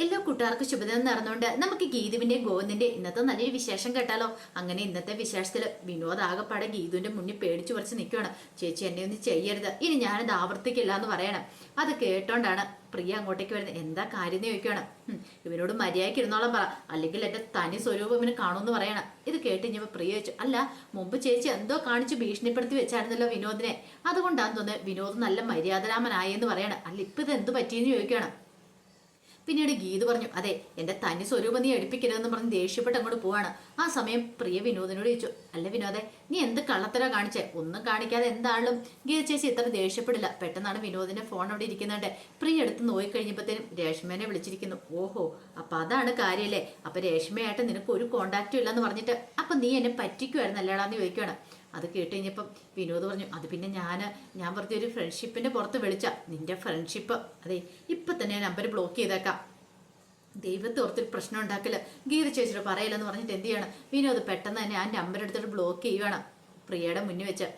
എല്ലാ കൂട്ടുകാർക്കും ശുഭദിനം നടന്നുകൊണ്ട് നമുക്ക് ഗീതുവിന്റെ ഗോവിന്ദിന്റെ ഇന്നത്തെ നല്ലൊരു വിശേഷം കേട്ടാലോ? അങ്ങനെ ഇന്നത്തെ വിശേഷത്തിൽ വിനോദ് ആകപ്പാടെ ഗീതുവിന്റെ മുന്നിൽ പേടിച്ചു കുറച്ച് നിൽക്കുകയാണ് ചേച്ചി എന്നെ ഒന്ന് ചെയ്യരുത്. ഇനി ഞാനത് ആവർത്തിക്കില്ല എന്ന് പറയണം. അത് കേട്ടോണ്ടാണ് പ്രിയ അങ്ങോട്ടേക്ക് വരുന്നത്. എന്താ കാര്യം ചോദിക്കുകയാണ് "ഉം, ഇവനോട് മര്യാദയ്ക്ക് ഇരുന്നോളം പറ. അല്ലെങ്കിൽ എന്റെ തനി സ്വരൂപം ഇവന് കാണുമെന്ന് പറയണം. ഇത് കേട്ട് കഴിഞ്ഞപ്പോൾ പ്രിയ ചോദിച്ചു. അല്ല മുമ്പ് ചേച്ചി എന്തോ കാണിച്ച് ഭീഷണിപ്പെടുത്തി വെച്ചായിരുന്നല്ലോ വിനോദിനെ. അതുകൊണ്ടാന്ന് തോന്നുന്നത് വിനോദ് നല്ല മര്യാദരാമനായെന്ന് പറയണം. അല്ല ഇപ്പൊ ഇത് എന്ത് പറ്റിയെന്ന് ചോദിക്കുകയാണ് പിന്നീട് ഗീത് പറഞ്ഞു അതെ എന്റെ തനി സ്വരൂപം നീ എടുപ്പിക്കരുതെന്ന് പറഞ്ഞ് ദേഷ്യപ്പെട്ട് അങ്ങോട്ട് പോവാണ്. ആ സമയം പ്രിയ വിനോദിനോട് ചോദിച്ചു അല്ല വിനോദെ നീ എന്ത് കള്ളത്തര കാണിച്ചേ? ഒന്നും കാണിക്കാതെ എന്താളും? ഗീത ചേച്ചി ഇത്ര ദേഷ്യപ്പെടില്ല. പെട്ടെന്നാണ് വിനോദിന്റെ ഫോൺ അവിടെ ഇരിക്കുന്നുണ്ട്. പ്രിയ എടുത്ത് നോക്കിക്കഴിഞ്ഞപ്പോഴത്തേനും രേഷ്മേനെ വിളിച്ചിരിക്കുന്നു ഓഹോ അപ്പൊ അതാണ് കാര്യല്ലേ? അപ്പൊ രേഷ്മയായിട്ട് നിനക്ക് ഒരു കോണ്ടാക്റ്റും ഇല്ലെന്ന് പറഞ്ഞിട്ട് അപ്പൊ നീ എന്നെ പറ്റിക്കുമായിരുന്നല്ലേടാന്ന് ചോദിക്കുകയാണ് അത് കേട്ട് കഴിഞ്ഞപ്പം വിനോദ് പറഞ്ഞു അത് പിന്നെ ഞാൻ ഞാൻ പറഞ്ഞ ഒരു ഫ്രണ്ട്ഷിപ്പിന്റെ പുറത്ത് വിളിച്ച. നിന്റെ ഫ്രണ്ട്ഷിപ്പ് അതെ ഇപ്പൊ തന്നെ ഞാൻ നമ്പർ ബ്ലോക്ക് ചെയ്തേക്കാം. ദൈവത്തെ ഓർത്തൊരു പ്രശ്നം ഉണ്ടാക്കില്ല ഗീത ചേച്ചിയുടെ പറയില്ലെന്ന് പറഞ്ഞിട്ട് എന്ത് ചെയ്യണം? വിനോദ് പെട്ടെന്ന് തന്നെ ആ നമ്പർ എടുത്തിട്ട് ബ്ലോക്ക് ചെയ്യുകയാണ് പ്രിയയുടെ മുന്നിൽ വെച്ച്.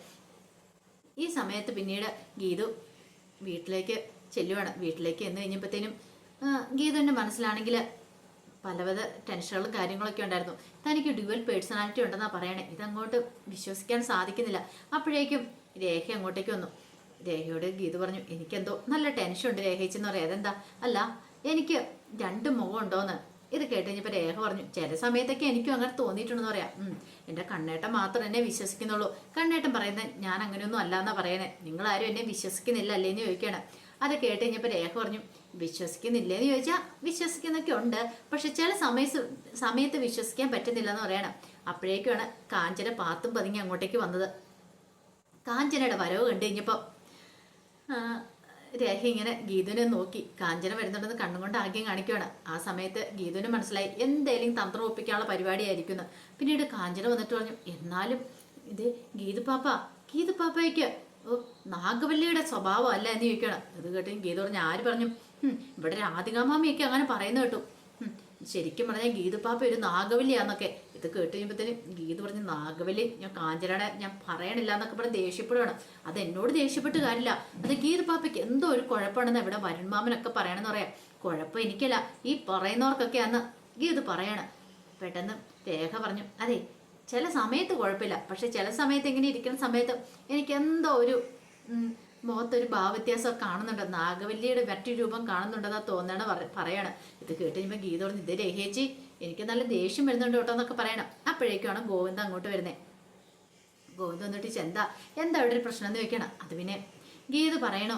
ഈ സമയത്ത് പിന്നീട് ഗീതു വീട്ടിലേക്ക് ചെല്ലുവാണ്. വീട്ടിലേക്ക് എന്ന് കഴിഞ്ഞപ്പോഴത്തേനും ഗീതുവിന്റെ മനസ്സിലാണെങ്കിൽ പലവിധ ടെൻഷനുകളും കാര്യങ്ങളൊക്കെ ഉണ്ടായിരുന്നു. തനിക്ക് ഡ്യുവൽ പേഴ്സണാലിറ്റി ഉണ്ടെന്നാ പറയണേ. ഇതങ്ങോട്ട് വിശ്വസിക്കാൻ സാധിക്കുന്നില്ല. അപ്പോഴേക്കും രേഖ അങ്ങോട്ടേക്ക് വന്നു. രേഖയോട് ഗീത പറഞ്ഞു എനിക്കെന്തോ നല്ല ടെൻഷൻ ഉണ്ട് രേഖയിച്ചെന്ന് പറയാം. അതെന്താ? അല്ല എനിക്ക് രണ്ട് മുഖം ഉണ്ടോന്ന്. ഇത് കേട്ട് കഴിഞ്ഞപ്പോൾ രേഖ പറഞ്ഞു ചില സമയത്തൊക്കെ എനിക്കും അങ്ങനെ തോന്നിയിട്ടുണ്ടെന്ന് പറയാം. എന്റെ കണ്ണേട്ടൻ മാത്രം എന്നെ വിശ്വസിക്കുന്നുള്ളൂ. കണ്ണേട്ടൻ പറയുന്നത് ഞാൻ അങ്ങനെയൊന്നും അല്ല എന്നാ പറയണേ. നിങ്ങളാരും എന്നെ വിശ്വസിക്കുന്നില്ല അല്ലേന്ന് ചോദിക്കുകയാണ്. അത് കേട്ട് കഴിഞ്ഞപ്പോൾ രേഖ പറഞ്ഞു വിശ്വസിക്കുന്നില്ലേന്ന് ചോദിച്ചാൽ വിശ്വസിക്കുന്നൊക്കെ ഉണ്ട് പക്ഷെ ചില സമയ സമയത്ത് വിശ്വസിക്കാൻ പറ്റുന്നില്ല എന്ന് പറയണം. അപ്പോഴേക്കുമാണ് കാഞ്ചന പാത്തും പതുങ്ങി അങ്ങോട്ടേക്ക് വന്നത്. കാഞ്ചനയുടെ വരവ് കണ്ടു കഴിഞ്ഞപ്പോൾ രേഖ ഇങ്ങനെ ഗീതുവിനെ നോക്കി. കാഞ്ചന വരുന്നുണ്ടെന്ന് കണ്ണുകൊണ്ട് ആകെയും കാണിക്കുകയാണ് ആ സമയത്ത് ഗീതുവിന് മനസ്സിലായി എന്തേലും തന്ത്രം ഒപ്പിക്കാനുള്ള പരിപാടിയായിരിക്കുന്നു. പിന്നീട് കാഞ്ചന വന്നിട്ട് പറഞ്ഞു എന്നാലും ഇത് ഗീതു പാപ്പ ഗീതു പാപ്പയ്ക്ക് നാഗവല്ലിയുടെ സ്വഭാവം അല്ല എന്ന് ചോദിക്കണം അത് കേട്ട് ഗീത പറഞ്ഞു ആര് പറഞ്ഞു? "ഹും, ഇവിടെ രാധികാമാമിയൊക്കെ അങ്ങനെ പറയുന്നു കേട്ടു. "ഹും, ശരിക്കും പറഞ്ഞാൽ ഗീതുപ്പാപ്പ ഒരു നാഗവല്ലിയാന്നൊക്കെ. ഇത് കേട്ട് കഴിയുമ്പോഴത്തേനും ഗീതു പറഞ്ഞ് നാഗവല്ലി ഞാൻ കാഞ്ചനയുടെ ഞാൻ പറയണില്ല എന്നൊക്കെ പറഞ്ഞ് ദേഷ്യപ്പെടുകയാണ് അത് എന്നോട് ദേഷ്യപ്പെട്ട് കാര്യമില്ല. അത് ഗീതുപ്പാപ്പയ്ക്ക് എന്തോ ഒരു കുഴപ്പമാണെന്ന് ഇവിടെ വരുൺമാമനൊക്കെ പറയണമെന്ന് പറയാം. കുഴപ്പം എനിക്കല്ല. ഈ പറയുന്നവർക്കൊക്കെ അന്ന് ഗീതു പറയണം. പെട്ടെന്ന് രേഖ പറഞ്ഞു അതെ ചില സമയത്ത് കുഴപ്പമില്ല. പക്ഷെ ചില സമയത്ത് ഇങ്ങനെ ഇരിക്കുന്ന സമയത്ത് എനിക്ക് എന്തോ ഒരു മുഖത്തൊരു ഭാവവ്യത്യാസം കാണുന്നുണ്ട്. നാഗവല്ലിയുടെ മറ്റു രൂപം കാണുന്നുണ്ടെന്നാ തോന്നണ പറയാണ്. ഇത് കേട്ട് കഴിയുമ്പോൾ ഗീത പറഞ്ഞു ഇത് രഹേച്ചി എനിക്ക് നല്ല ദേഷ്യം വരുന്നുണ്ട് കേട്ടോ എന്നൊക്കെ പറയണം. അപ്പോഴേക്കാണ് ഗോവിന്ദ അങ്ങോട്ട് വരുന്നത് ഗോവിന്ദ വന്നിട്ട് ചെന്താ എന്താ അവിടെ ഒരു പ്രശ്നം എന്ന് വെക്കണം അത് പിന്നെ ഗീത പറയണോ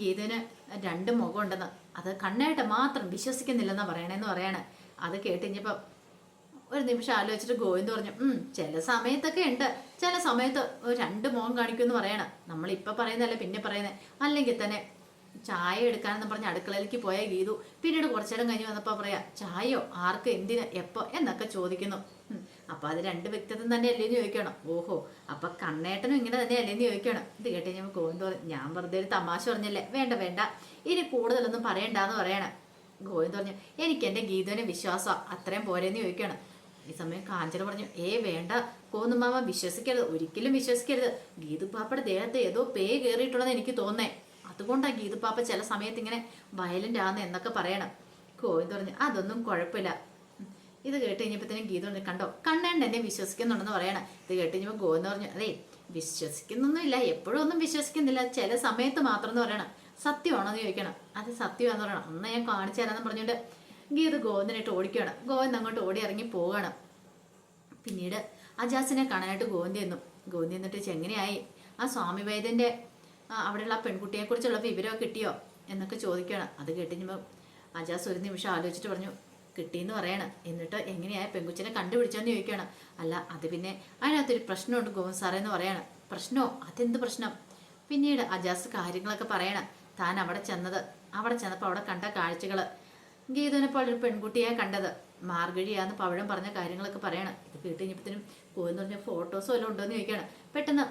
ഗീതന് രണ്ട് മുഖം ഉണ്ടെന്ന് അത് കണ്ണായിട്ട് മാത്രം വിശ്വസിക്കുന്നില്ലെന്നാ പറയണേന്ന് പറയാണ്. അത് കേട്ട് കഴിഞ്ഞപ്പോൾ ഒരു നിമിഷം ആലോചിച്ചിട്ട് ഗോവിന്ദ് പറഞ്ഞു ഉം ചില സമയത്തൊക്കെ ഉണ്ട്. ചില സമയത്ത് രണ്ട് മോൻ കാണിക്കുമെന്ന് പറയണം. നമ്മൾ ഇപ്പൊ പറയുന്നതല്ല പിന്നെ പറയുന്നത് അല്ലെങ്കിൽ തന്നെ ചായ എടുക്കാനെന്ന് പറഞ്ഞ് അടുക്കളയിലേക്ക് പോയ ഗീതു പിന്നീട് കുറച്ചു നേരം കഴിഞ്ഞ് വന്നപ്പോൾ പറയാ ചായയോ? ആർക്ക്? എന്തിന്? എപ്പോ? എന്നൊക്കെ ചോദിക്കുന്നു. അപ്പൊ അത് രണ്ട് വ്യക്തിത്വം തന്നെ അല്ലേന്ന് ചോദിക്കണം. ഓഹോ അപ്പൊ കണ്ണേട്ടനും ഇങ്ങനെ തന്നെ അല്ലേന്ന് ചോദിക്കണം. ഇത് കേട്ട് ഞാൻ ഗോവിന്ദ് പറഞ്ഞു ഞാൻ വെറുതെ ഒരു തമാശ പറഞ്ഞല്ലേ? വേണ്ട വേണ്ട. ഇനി കൂടുതലൊന്നും പറയണ്ടെന്ന് പറയണം. ഗോവിന്ദ് പറഞ്ഞു എനിക്ക് എന്റെ ഗീതുവിനെ വിശ്വാസം അത്രയും പോരെന്ന് ചോദിക്കണം. ഈ സമയം കാഞ്ചന പറഞ്ഞു ഏ വേണ്ട കോന്നുമാമ വിശ്വസിക്കരുത് ഒരിക്കലും വിശ്വസിക്കരുത്. ഗീതുപ്പാപ്പയുടെ ദേഹത്ത് ഏതോ പേ കയറിയിട്ടുണ്ടെന്ന് എനിക്ക് തോന്നേ. അതുകൊണ്ടാണ് ഗീതുപ്പാപ്പ ചില സമയത്ത് ഇങ്ങനെ വയലന്റ് ആന്ന് എന്നൊക്കെ പറയണം. കോവിന്ദ് പറഞ്ഞു അതൊന്നും കുഴപ്പമില്ല. ഇത് കേട്ട് കഴിഞ്ഞപ്പോഴത്തേനും ഗീത പറഞ്ഞു കണ്ടോ കണ്ണേണ്ട എന്നെ വിശ്വസിക്കുന്നുണ്ടെന്ന് പറയണം. ഇത് കേട്ട് കഴിഞ്ഞപ്പോൾ ഗോവിന്ദ് പറഞ്ഞു അതെ വിശ്വസിക്കുന്നൊന്നുമില്ല എപ്പോഴും ഒന്നും വിശ്വസിക്കുന്നില്ല ചില സമയത്ത് മാത്രം എന്ന് പറയണം. സത്യമാണോ എന്ന് ചോദിക്കണം. അത് സത്യമാണെന്ന് പറയണം. അന്ന് ഞാൻ കാണിച്ചു തരാമെന്ന് പറഞ്ഞുകൊണ്ട് ഗീത ഗോവിന്ദനായിട്ട് ഓടിക്കുകയാണ്. ഗോവിന്ദ് അങ്ങോട്ട് ഓടി ഇറങ്ങി പോവുകയാണ്. പിന്നീട് അജാസിനെ കാണാനായിട്ട് ഗോവിന്ദ് എന്നു ഗോവിന്ദ് എന്നിട്ട് ചെങ്ങനെയായി ആ സ്വാമി വൈദ്യന്റെ അവിടെയുള്ള പെൺകുട്ടിയെ കുറിച്ചുള്ള വിവരമൊക്കെ കിട്ടിയോ? എന്നൊക്കെ ചോദിക്കുകയാണ്. അത് കേട്ടുകഴിഞ്ഞപ്പോൾ അജാസ് ഒരു നിമിഷം ആലോചിച്ചിട്ട് പറഞ്ഞു കിട്ടിയെന്ന് പറയണം. എന്നിട്ട് എങ്ങനെയാ പെൺകുച്ചിനെ കണ്ടുപിടിച്ചോന്ന് ചോദിക്കുകയാണ്. അല്ല അത് പിന്നെ അതിനകത്തൊരു പ്രശ്നമുണ്ട് ഗോവിന്ദ് സാറേ എന്ന് പറയാണ്. പ്രശ്നമോ അതെന്ത് പ്രശ്നം? പിന്നീട് അജാസ് കാര്യങ്ങളൊക്കെ പറയണം. താൻ അവിടെ ചെന്നത് അവിടെ ചെന്നപ്പോൾ അവിടെ കണ്ട കാഴ്ചകൾ ഗീതുവിനെ പോലെ ഒരു പെൺകുട്ടിയെ കണ്ടത്. മാർഗഴിയാന്ന് പവഴം പറഞ്ഞ കാര്യങ്ങളൊക്കെ പറയണം. ഇത് കേട്ട് കഴിഞ്ഞപ്പോഴത്തേനും പോയെന്ന് പറഞ്ഞ ഫോട്ടോസും എല്ലാം ഉണ്ടോ എന്ന് ചോദിക്കുകയാണ്. പെട്ടെന്ന്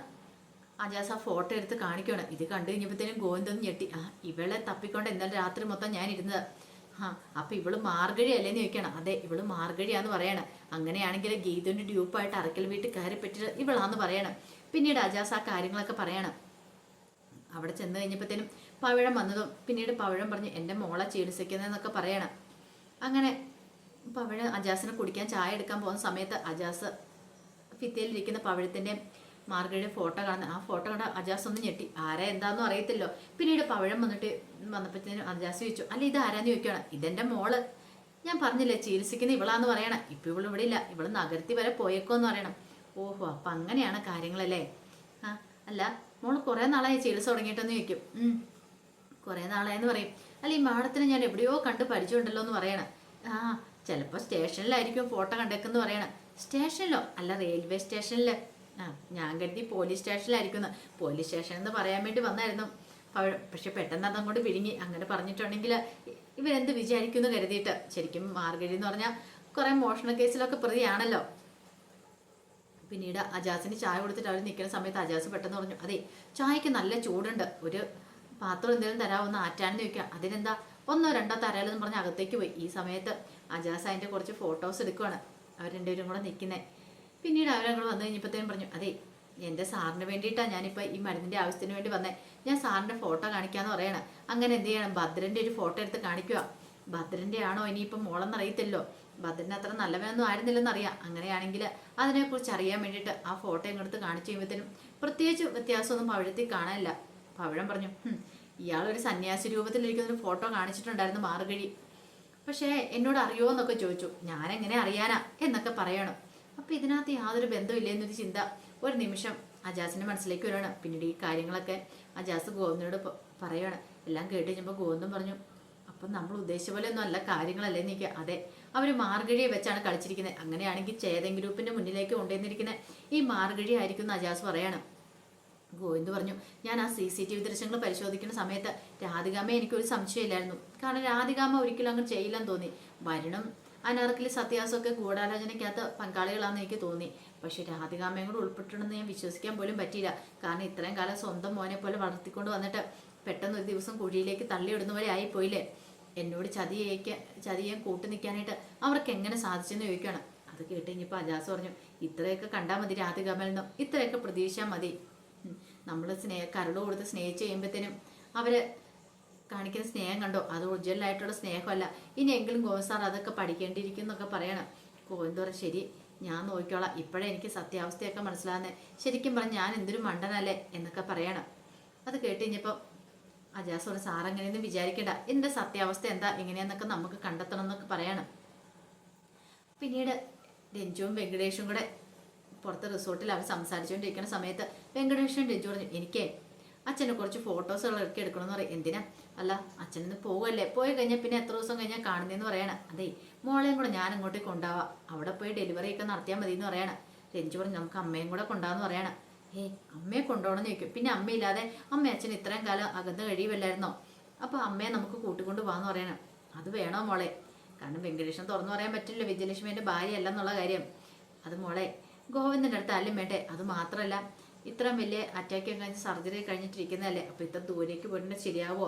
അജാസ് ആ ഫോട്ടോ എടുത്ത് കാണിക്കുകയാണ്. ഇത് കണ്ടു കഴിഞ്ഞപ്പോഴത്തേനും ഗോവിന്ദൊന്ന് ഞെട്ടി. ആ ഇവളെ തപ്പിക്കൊണ്ട് ഇന്നലെ രാത്രി മൊത്തം ഞാൻ ഇരുന്നത് ആ അപ്പൊ ഇവൾ മാർഗഴി അല്ലേന്ന് ചോദിക്കണം അതെ ഇവൾ മാർഗഴിയാന്ന് പറയണം. അങ്ങനെയാണെങ്കിൽ ഗീതുവിന്റെ ഡ്യൂപ്പായിട്ട് അറക്കൽ വീട്ടിൽ കയറി പറ്റിയത് ഇവളാന്ന് പറയണം. പിന്നീട് അജാസ് ആ കാര്യങ്ങളൊക്കെ പറയണം. അവിടെ ചെന്ന് കഴിഞ്ഞപ്പോഴത്തേനും പവിഴം വന്നതും പിന്നീട് പവിഴം പറഞ്ഞു എന്റെ മോളെ ചികിത്സിക്കുന്നതെന്നൊക്കെ പറയണം. അങ്ങനെ പവിഴ അജാസിനെ കുടിക്കാൻ ചായ എടുക്കാൻ പോകുന്ന സമയത്ത് അജാസ് ഭിത്തിയിലിരിക്കുന്ന പവിഴത്തിന്റെ മാർഗയുടെ ഫോട്ടോ കാണുന്ന ആ ഫോട്ടോ കണ്ട അജാസ് ഒന്ന് ഞെട്ടി. ആരാ? എന്താണെന്നും അറിയത്തില്ലോ. പിന്നീട് പവിഴം വന്നിട്ട് വന്നപ്പോഴത്തേനും അജാസ് ചോദിച്ചു അല്ല ഇത് ആരാന്ന് ചോദിക്കണം ഇതെന്റെ മോൾ. ഞാൻ പറഞ്ഞില്ലേ ചികിത്സിക്കുന്ന ഇവളാന്ന് പറയണം. ഇപ്പം ഇവൾ ഇവിടെ ഇല്ല. ഇവൾ നഗരത്തിൽ വരെ പോയേക്കോ എന്ന് പറയണം. ഓഹോ അപ്പം അങ്ങനെയാണ് കാര്യങ്ങളല്ലേ? ആ അല്ല മോൾ കുറേ നാളായി ചികിത്സ തുടങ്ങിയിട്ടെന്ന് ചോദിക്കും. കുറെ നാളായെന്ന് പറയും. അല്ല ഈ മാഡത്തിനെ ഞാൻ എവിടെയോ കണ്ട് പരിചയമുണ്ടല്ലോ എന്ന് പറയണം. ആ ചിലപ്പോൾ സ്റ്റേഷനിലായിരിക്കും ഫോട്ടോ കണ്ടേക്കെന്ന് പറയണം. സ്റ്റേഷനിലോ? അല്ല റെയിൽവേ സ്റ്റേഷനിൽ ആ ഞാൻ കരുതി പോലീസ് സ്റ്റേഷനിലായിരിക്കുന്നു. പോലീസ് സ്റ്റേഷൻ എന്ന് പറയാൻ വേണ്ടി വന്നായിരുന്നു. പക്ഷെ പെട്ടെന്ന് അതങ്ങോട്ട് വിഴുങ്ങി. അങ്ങനെ പറഞ്ഞിട്ടുണ്ടെങ്കിൽ ഇവരെന്ത് വിചാരിക്കുമെന്ന് കരുതിയിട്ട്. ശരിക്കും മാർഗഴി എന്ന് പറഞ്ഞാൽ കുറേ മോഷണ കേസിലൊക്കെ പ്രതിയാണല്ലോ. പിന്നീട് അജാസിന് ചായ കൊടുത്തിട്ട് അവർ നിൽക്കുന്ന സമയത്ത് അജാസ് പെട്ടെന്ന് പറഞ്ഞു അതെ ചായക്ക് നല്ല ചൂടുണ്ട്. ഒരു പാത്രം എന്തെങ്കിലും തരാമെന്ന് ആറ്റാണെന്ന് ചോദിക്കുക. അതിനെന്താ? ഒന്നോ രണ്ടോ തരാലെന്ന് പറഞ്ഞ് അകത്തേക്ക് പോയി. ഈ സമയത്ത് അജാസ് അതിന്റെ കുറച്ച് ഫോട്ടോസ് എടുക്കുവാണ്. അവർ രണ്ടുപേരും കൂടെ നിൽക്കുന്നത് പിന്നീട് അവരങ്ങൾ വന്നു കഴിഞ്ഞപ്പോഴത്തേനും പറഞ്ഞു അതെ എന്റെ സാറിന് വേണ്ടിയിട്ടാണ് ഞാനിപ്പോൾ ഈ മരുന്നിന്റെ ആവശ്യത്തിന് വേണ്ടി വന്നത് ഞാൻ സാറിന്റെ ഫോട്ടോ കാണിക്കാമെന്ന് പറയണം. അങ്ങനെ എന്ത് ചെയ്യണം? ഭദ്രന്റെ ഒരു ഫോട്ടോ എടുത്ത് കാണിക്കുക ഭദ്രന്റെ ആണോ ഇനിയിപ്പം മോളെന്നറിയത്തില്ലോ ഭദ്രൻ അത്ര നല്ലവനൊന്നും ആയിരുന്നില്ലെന്ന് അറിയാം. അങ്ങനെയാണെങ്കിൽ അതിനെക്കുറിച്ച് അറിയാൻ വേണ്ടിയിട്ട് ആ ഫോട്ടോ ഇങ്ങോട്ട് കാണിച്ചു കഴിയുമ്പോഴത്തേനും പ്രത്യേകിച്ച് വ്യത്യാസമൊന്നും അവിടുത്തെ കാണാനില്ല. പവിഴം പറഞ്ഞു ഇയാളൊരു സന്യാസി രൂപത്തിലിരിക്കുന്ന ഒരു ഫോട്ടോ കാണിച്ചിട്ടുണ്ടായിരുന്നു മാർഗഴി. പക്ഷേ എന്നോട് അറിയോ എന്നൊക്കെ ചോദിച്ചു ഞാൻ എങ്ങനെ അറിയാനാ? എന്നൊക്കെ പറയണം. അപ്പൊ ഇതിനകത്ത് യാതൊരു ബന്ധമില്ല എന്നൊരു ചിന്ത ഒരു നിമിഷം അജാസിന്റെ മനസ്സിലേക്ക് വരികയാണ്. പിന്നീട് ഈ കാര്യങ്ങളൊക്കെ അജാസ് ഗോവിന്ദനോട് പറയുകയാണ് എല്ലാം കേട്ട് കഴിഞ്ഞപ്പോൾ ഗോവിന്ദൻ പറഞ്ഞു അപ്പം നമ്മൾ ഉദ്ദേശിച്ച പോലെ ഒന്നും അല്ല കാര്യങ്ങളല്ലേ എനിക്ക് അതെ അവർ മാർഗഴിയെ വെച്ചാണ് കളിച്ചിരിക്കുന്നത് അങ്ങനെയാണെങ്കിൽ ചേതൻ ഗ്രൂപ്പിന്റെ മുന്നിലേക്ക് കൊണ്ടുവന്നിരിക്കുന്നത് ഈ മാർഗഴി ആയിരിക്കും അജാസ് പറയാണ്. ഗോവിന്ദ് പറഞ്ഞു ഞാൻ ആ സി സി ടി വി ദൃശ്യങ്ങൾ പരിശോധിക്കുന്ന സമയത്ത് രാധികാമ്മ എനിക്കൊരു സംശയമില്ലായിരുന്നു. കാരണം രാധികാമ്മ ഒരിക്കലും അങ്ങനെ ചെയ്യില്ലെന്ന് തോന്നി. വരുണും അനാർക്കലി സത്യാസമൊക്കെ ഗൂഢാലോചനയ്ക്കകത്ത് പങ്കാളികളാണെന്ന് എനിക്ക് തോന്നി. പക്ഷെ രാധികാമ്മയും കൂടെ ഉൾപ്പെട്ടിട്ടുണ്ടെന്ന് ഞാൻ വിശ്വസിക്കാൻ പോലും പറ്റിയില്ല. കാരണം ഇത്രയും കാലം സ്വന്തം മോനെ പോലെ വളർത്തിക്കൊണ്ട് വന്നിട്ട് പെട്ടെന്ന് ഒരു ദിവസം കുഴിയിലേക്ക് തള്ളിയിടുന്ന പോലെ ആയിപ്പോയില്ലേ? എന്നോട് ചതിയേക്ക് ചതിയേം കൂട്ടു നിൽക്കാനായിട്ട് അവർക്ക് എങ്ങനെ സാധിച്ചെന്ന് ചോദിക്കുകയാണ്. അത് കേട്ട് ഇനിയിപ്പോൾ അജാസ് പറഞ്ഞു ഇത്രയൊക്കെ കണ്ടാൽ മതി രാധികാമ്മയിൽ നിന്നും. ഇത്രയൊക്കെ പ്രതീക്ഷിച്ചാൽ മതി. നമ്മൾ സ്നേഹ കരട് കൊടുത്ത് സ്നേഹിച്ച് കഴിയുമ്പോഴത്തേനും അവർ കാണിക്കുന്ന സ്നേഹം കണ്ടോ? അത് ഒറിജിനലായിട്ടുള്ള സ്നേഹമല്ല. ഇനിയെങ്കിലും ഗോവിന്ദ് സാർ അതൊക്കെ പഠിക്കേണ്ടിയിരിക്കും എന്നൊക്കെ പറയണം ഗോവിന്ദ് പറ ശരി ഞാൻ നോക്കിക്കോളാം. ഇപ്പോഴേ എനിക്ക് സത്യാവസ്ഥയൊക്കെ മനസ്സിലാകുന്നത് ശരിക്കും പറഞ്ഞ് ഞാൻ എന്തൊരു മണ്ടനല്ലേ എന്നൊക്കെ പറയണം. അത് കേട്ട് കഴിഞ്ഞപ്പോൾ അജാസോട് സാർ അങ്ങനെയൊന്നും വിചാരിക്കണ്ട. ഇതിന്റെ സത്യാവസ്ഥ എന്താ? എങ്ങനെയാന്നൊക്കെ നമുക്ക് കണ്ടെത്തണം എന്നൊക്കെ പറയണം. പിന്നീട് രഞ്ജുവും വെങ്കടേഷും കൂടെ പുറത്ത് റിസോർട്ടിൽ അവർ സംസാരിച്ചുകൊണ്ടിരിക്കുന്ന സമയത്ത് വെങ്കടേഷൻ രഞ്ജു പറഞ്ഞു എനിക്കേ അച്ഛനെ കുറച്ച് ഫോട്ടോസുകൾ ഇറക്കി എടുക്കണമെന്ന് പറയും. എന്തിനാ? അല്ല അച്ഛനൊന്ന് പോവല്ലേ. പോയി കഴിഞ്ഞാൽ പിന്നെ എത്ര ദിവസം കഴിഞ്ഞാൽ കാണുന്നതെന്ന് പറയണം. അതെ മോളെയും കൂടെ ഞാൻ അങ്ങോട്ടേക്ക് കൊണ്ടാവാം അവിടെ പോയി ഡെലിവറി ഒക്കെ നടത്തിയാൽ മതി എന്ന് പറയണം. രഞ്ജു പറഞ്ഞു നമുക്ക് അമ്മയും കൂടെ കൊണ്ടാന്ന് പറയണം. ഏ അമ്മയെ കൊണ്ടുപോകണം എന്ന് ചോദിക്കും. പിന്നെ അമ്മയില്ലാതെ അമ്മ അച്ഛൻ ഇത്രയും കാലം അകന്ന് കഴിയുമല്ലായിരുന്നോ അപ്പോൾ അമ്മയെ നമുക്ക് കൂട്ടിക്കൊണ്ട് പോകാന്ന് പറയണം. അത് വേണോ മോളെ? കാരണം വെങ്കടേഷൻ തുറന്നു പറയാൻ പറ്റില്ല വിജയലക്ഷ്മിന്റെ ഭാര്യ അല്ലെന്നുള്ള കാര്യം. അത് മോളെ ഗോവിന്ദന്റെ അടുത്ത് ആരും വേണ്ടേ? അത് മാത്രമല്ല ഇത്രയും വലിയ അറ്റാക്ക് കഴിഞ്ഞ് സർജറി കഴിഞ്ഞിട്ടിരിക്കുന്നതല്ലേ? അപ്പോൾ ഇത്ര ദൂരേക്ക് പോയിട്ട് ശരിയാവോ?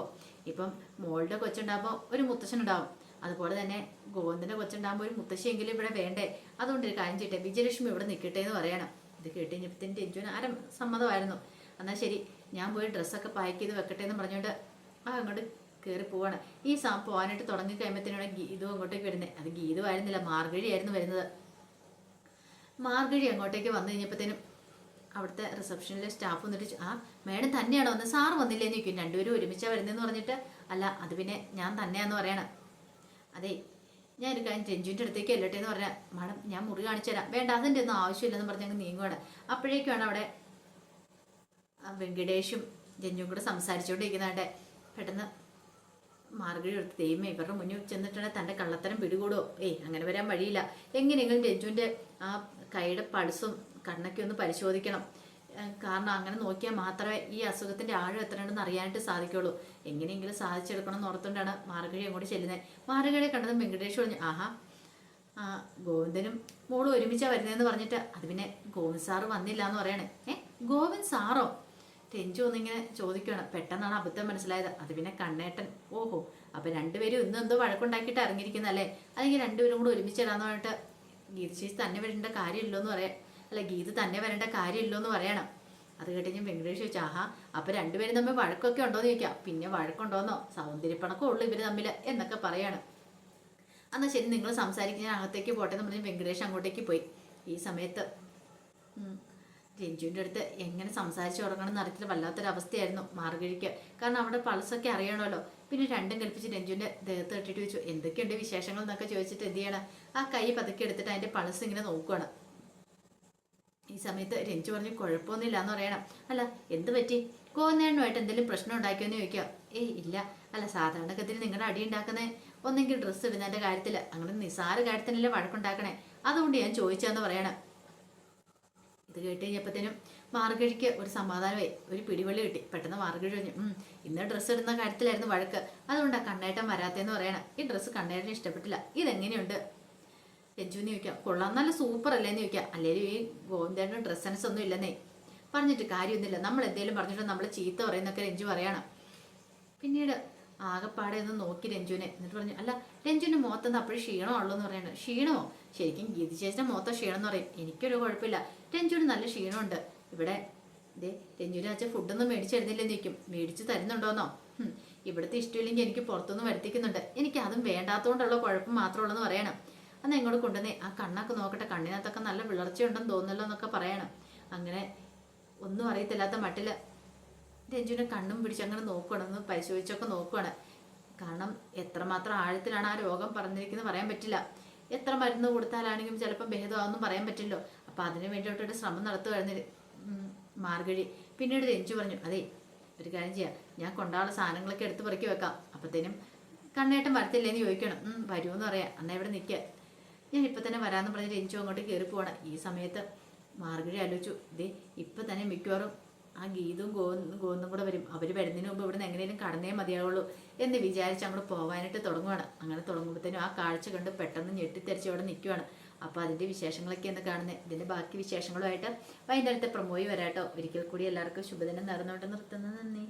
ഇപ്പം മോളുടെ കൊച്ചുണ്ടാകുമ്പോൾ ഒരു മുത്തശ്ശൻ ഉണ്ടാവും അതുപോലെ തന്നെ ഗോവിന്ദന്റെ കൊച്ചുണ്ടാകുമ്പോൾ ഒരു മുത്തശ്ശിയെങ്കിലും ഇവിടെ വേണ്ടേ? അതുകൊണ്ട് ഒരു കാര്യം ചെയ്യട്ടെ വിജയലക്ഷ്മി ഇവിടെ നിൽക്കട്ടെ എന്ന് പറയണം. ഇത് കേട്ട് കഴിഞ്ഞപ്പോഴത്തേന് രഞ്ജുവിന് ആരും സമ്മതമായിരുന്നു. എന്നാൽ ശരി ഞാൻ പോയി ഡ്രസ്സൊക്കെ പാക്ക് ചെയ്ത് വെക്കട്ടെ എന്ന് പറഞ്ഞുകൊണ്ട് ആ അങ്ങോട്ട് കയറി പോവാണ്. ഈ സാ പോകാനായിട്ട് തുടങ്ങി കഴിയുമ്പോഴത്തേനാണ് ഗീതു അങ്ങോട്ടേക്ക് വരുന്നത്. അത് ഗീതു ആയിരുന്നില്ല മാർഗഴി ആയിരുന്നു വരുന്നത്. മാർഗഴി അങ്ങോട്ടേക്ക് വന്നു കഴിഞ്ഞപ്പോഴത്തേനും അവിടുത്തെ റിസപ്ഷനിലെ സ്റ്റാഫ് വന്നിട്ട് ആ മേഡം തന്നെയാണോ? വന്ന് സാറ് വന്നില്ലേന്ന് ചോദിക്കും. രണ്ടുപേരും ഒരുമിച്ചാണ് വരുന്നതെന്ന് പറഞ്ഞിട്ട്. അല്ല അത് പിന്നെ ഞാൻ തന്നെയാന്ന് പറയണം. അതെ ഞാൻ ഒരു കാര്യം രഞ്ജുവിന്റെ അടുത്തേക്ക് അല്ലട്ടെ എന്ന് പറഞ്ഞാൽ മാഡം ഞാൻ മുറി കാണിച്ചു തരാം. വേണ്ട അതിന്റെ ഒന്നും ആവശ്യമില്ലെന്ന് പറഞ്ഞ് അങ്ങ് നീങ്ങുവാണ്. അപ്പോഴേക്കുമാണ് അവിടെ വെങ്കടേഷും രഞ്ജുവും കൂടെ സംസാരിച്ചുകൊണ്ടിരിക്കുന്നതാണ്ട് പെട്ടെന്ന് മാർഗഴി എടുത്ത് ദൈവമേ ഇവരുടെ മുന്നിൽ ചെന്നിട്ടുണ്ടെങ്കിൽ തന്റെ കള്ളത്തരം പിടികൂടോ? ഏയ് അങ്ങനെ വരാൻ വഴിയില്ല. എങ്ങനെയെങ്കിലും രഞ്ജുവിന്റെ ആ കൈയുടെ പൾസും കണ്ണൊക്കെ ഒന്ന് പരിശോധിക്കണം. കാരണം അങ്ങനെ നോക്കിയാൽ മാത്രമേ ഈ അസുഖത്തിന്റെ ആഴം എത്രയുണ്ടെന്ന് അറിയാനായിട്ട് സാധിക്കുള്ളൂ. എങ്ങനെയെങ്കിലും സാധിച്ചെടുക്കണം എന്ന് ഓർത്തുകൊണ്ടാണ് മാർഗഴി അങ്ങോട്ട് ചെല്ലുന്നത് മാർഗഴിയെ കണ്ടതും വെങ്കടേഷ് പറഞ്ഞു ആഹാ ആ ഗോവിന്ദനും മോളും ഒരുമിച്ചാണ് വരുന്നതെന്ന് പറഞ്ഞിട്ട് അത് പിന്നെ ഗോവിന്ദ് സാറ് വന്നില്ല എന്ന് പറയണേ. ഏ ഗോവിന്ദ് സാറോ? രഞ്ജു ഒന്നിങ്ങനെ ചോദിക്കുകയാണ്. പെട്ടെന്നാണ് അബദ്ധം മനസ്സിലായത്. അത് പിന്നെ കണ്ണേട്ടൻ. ഓഹോ അപ്പൊ രണ്ടുപേരും ഇന്ന് എന്തോ വഴക്കുണ്ടാക്കിയിട്ട് ഇറങ്ങിയിരിക്കുന്നല്ലേ. അല്ലെങ്കിൽ രണ്ടുപേരും കൂടെ ഒരുമിച്ച് ഇടാന്ന് പറഞ്ഞിട്ട് ഗിരിശീസ് തന്നെ വരേണ്ട കാര്യമില്ലോ എന്ന് പറയാം. അല്ല ഗീത തന്നെ വരേണ്ട കാര്യമില്ലോ എന്ന് പറയണം. അത് കേട്ട് ഞാൻ വെങ്കടേഷ് ചോദിച്ചു ആഹാ അപ്പൊ രണ്ടുപേരും തമ്മിൽ വഴക്കൊക്കെ ഉണ്ടോന്ന് ചോദിക്കാം. പിന്നെ വഴക്കുണ്ടോന്നോ? സൗന്ദര്യപ്പണക്കോ ഉള്ളു ഇവർ തമ്മിൽ എന്നൊക്കെ പറയാണ്. എന്നാൽ ശരി നിങ്ങൾ സംസാരിക്കുന്ന ഞാൻ അകത്തേക്ക് പോട്ടെ എന്ന് പറഞ്ഞ് വെങ്കടേഷ് അങ്ങോട്ടേക്ക് പോയി. ഈ സമയത്ത് രഞ്ജുവിന്റെ അടുത്ത് എങ്ങനെ സംസാരിച്ചു തുടങ്ങണം എന്ന് അറിയത്തില്ല. വല്ലാത്തൊരവസ്ഥയായിരുന്നു മാർഗഴിക്ക്. കാരണം അവിടെ പൾസൊക്കെ അറിയണമല്ലോ. പിന്നെ രണ്ടും കൽപ്പിച്ച് രഞ്ജുവിന്റെ ദേഹത്ത് ഇട്ടിട്ട് ചോദിച്ചു എന്തൊക്കെയുണ്ട് വിശേഷങ്ങൾ? എന്നൊക്കെ ചോദിച്ചിട്ട് എന്ത് ചെയ്യണം? ആ കൈ പതുക്കെ എടുത്തിട്ട് അതിന്റെ പൾസ് ഇങ്ങനെ നോക്കുകയാണ് ഈ സമയത്ത് രഞ്ജു പറഞ്ഞു കുഴപ്പമൊന്നുമില്ല എന്ന് പറയണം. അല്ല എന്ത് പറ്റി? കോന്നേണ്ണുമായിട്ട് എന്തെങ്കിലും പ്രശ്നം ഉണ്ടാക്കിയോന്ന് ചോദിക്കാം. ഏയ് ഇല്ല. അല്ല സാധാരണഗതിയിൽ നിങ്ങളുടെ അടി ഉണ്ടാക്കുന്നേ. ഒന്നെങ്കിൽ ഡ്രസ്സ് ഇടുന്നതിന്റെ കാര്യത്തിൽ അങ്ങനെ നിസാര കാര്യത്തിനല്ലേ വഴക്കുണ്ടാക്കണേ. അതുകൊണ്ട് ഞാൻ ചോദിച്ചാന്ന് പറയണം. ഇത് കേട്ട് കഴിഞ്ഞപ്പോഴത്തേനും മാർഗഴിക്ക് ഒരു സമാധാനമായി. ഒരു പിടിവള്ളി കിട്ടി. പെട്ടെന്ന് മാർഗഴി പറഞ്ഞു "ഉം, ഇന്ന് ഡ്രസ്സ് ഇടുന്ന കാര്യത്തിലായിരുന്നു വഴക്ക്. അതുകൊണ്ടാണ് കണ്ണേട്ടൻ വരാത്തേന്ന് പറയണം. ഈ ഡ്രസ്സ് കണ്ണേട്ടന് ഇഷ്ടപ്പെട്ടില്ല. ഇതെങ്ങനെയുണ്ട്? രഞ്ജുവിന് ചോദിക്കാം കൊള്ളാം നല്ല സൂപ്പർ അല്ലേന്ന് ചോദിക്കാം. അല്ലെങ്കിൽ ഈ ഗോവിന്ദേട്ടന് ഡ്രസ് സെൻസ് ഒന്നും ഇല്ലെന്നേ. പറഞ്ഞിട്ട് കാര്യമൊന്നുമില്ല. നമ്മൾ എന്തെങ്കിലും പറഞ്ഞിട്ട് നമ്മൾ ചീത്ത പറയുന്നൊക്കെ രഞ്ജു പറയണം. പിന്നീട് ആകെപ്പാടെ ഒന്ന് നോക്കി രഞ്ജുവിനെ. എന്നിട്ട് പറഞ്ഞു അല്ല രഞ്ജുവിന്റെ മുഖത്തുനിന്ന് അപ്പോഴും ക്ഷീണമുള്ളൂ എന്ന് പറയണത് ക്ഷീണമോ? ശരിക്കും ഗീതി ചേച്ചിന്റെ മുഖത്തോ ക്ഷീണം എന്ന് പറയും. എനിക്കൊരു കുഴപ്പമില്ല. രഞ്ജുവിന് നല്ല ക്ഷീണമുണ്ട്. ഇവിടെ ഇതേ രഞ്ജുവിനെ അച്ഛൻ ഫുഡൊന്നും മേടിച്ചിരുന്നില്ലെന്ന് നിൽക്കും മേടിച്ച് തരുന്നുണ്ടോന്നോ? ഇവിടുത്തെ ഇഷ്ടമില്ലെങ്കിൽ എനിക്ക് പുറത്തുനിന്ന് വരുത്തിക്കുന്നുണ്ട്. എനിക്ക് അതും വേണ്ടാത്തതുകൊണ്ടുള്ള കുഴപ്പം മാത്രമുള്ളൂ എന്ന് പറയണം. അന്ന് ഇങ്ങോട്ട് കൊണ്ടുവന്നേ. ആ കണ്ണൊക്കെ നോക്കട്ടെ. കണ്ണിനകത്തൊക്കെ നല്ല വിളർച്ചയുണ്ടെന്ന് തോന്നല്ലോ എന്നൊക്കെ പറയണം. അങ്ങനെ ഒന്നും അറിയത്തില്ലാത്ത മട്ടിൽ രഞ്ജുവിനെ കണ്ണും പിടിച്ച് അങ്ങനെ നോക്കണം ഒന്ന് പരിശോധിച്ചൊക്കെ നോക്കുകയാണ് കാരണം എത്രമാത്രം ആഴത്തിലാണ് ആ രോഗം പറഞ്ഞിരിക്കുന്നത് പറയാൻ പറ്റില്ല. എത്ര മരുന്ന് കൊടുത്താലാണെങ്കിലും ചിലപ്പോൾ ഭേദമാവെന്നും പറയാൻ പറ്റില്ലോ. അപ്പം അതിന് വേണ്ടിയിട്ടൊരു ശ്രമം നടത്തുമായിരുന്നു മാർഗഴി. പിന്നീട് രഞ്ജു പറഞ്ഞു അതെ ഒരു കാര്യം ചെയ്യാം. ഞാൻ കൊണ്ടാളുള്ള സാധനങ്ങളൊക്കെ എടുത്ത് പെറുക്കി വെക്കാം. അപ്പത്തേനും കണ്ണേട്ടം വരത്തില്ലേന്ന് ചോദിക്കണം. വരുമെന്ന് പറയാം. അന്നാ ഇവിടെ നിൽക്കുക ഞാൻ ഇപ്പം തന്നെ വരാമെന്ന് പറഞ്ഞ് രഞ്ജു അങ്ങോട്ട് കയറി പോവാണ്. ഈ സമയത്ത് മാർഗഴി ആലോചിച്ചു ദേ ഇപ്പം തന്നെ മിക്കവാറും ആ ഗീതും ഗോന്നും കൂടെ വരും. അവർ വരുന്നതിന് മുമ്പ് ഇവിടുന്ന് എങ്ങനെയും കടന്നേ മതിയാവുള്ളൂ എന്ന് വിചാരിച്ച് അങ്ങോട്ട് പോകാനായിട്ട് തുടങ്ങുവാണ്. അങ്ങനെ തുടങ്ങുമ്പോഴത്തേനും ആ കാഴ്ച കണ്ട് പെട്ടെന്ന് ഞെട്ടിത്തെറിച്ച് അവിടെ നിൽക്കുവാണ് അപ്പോൾ അതിന്റെ വിശേഷങ്ങളൊക്കെ എന്ന് കാണുന്നത് ഇതിന്റെ ബാക്കി വിശേഷങ്ങളുമായിട്ട് വൈകുന്നേരത്തെ പ്രമോയി വരാട്ടോ. ഒരിക്കൽ കൂടി എല്ലാവർക്കും ശുഭദിനം നേർന്നുകൊണ്ട് നിർത്തുന്നത് നന്ദി.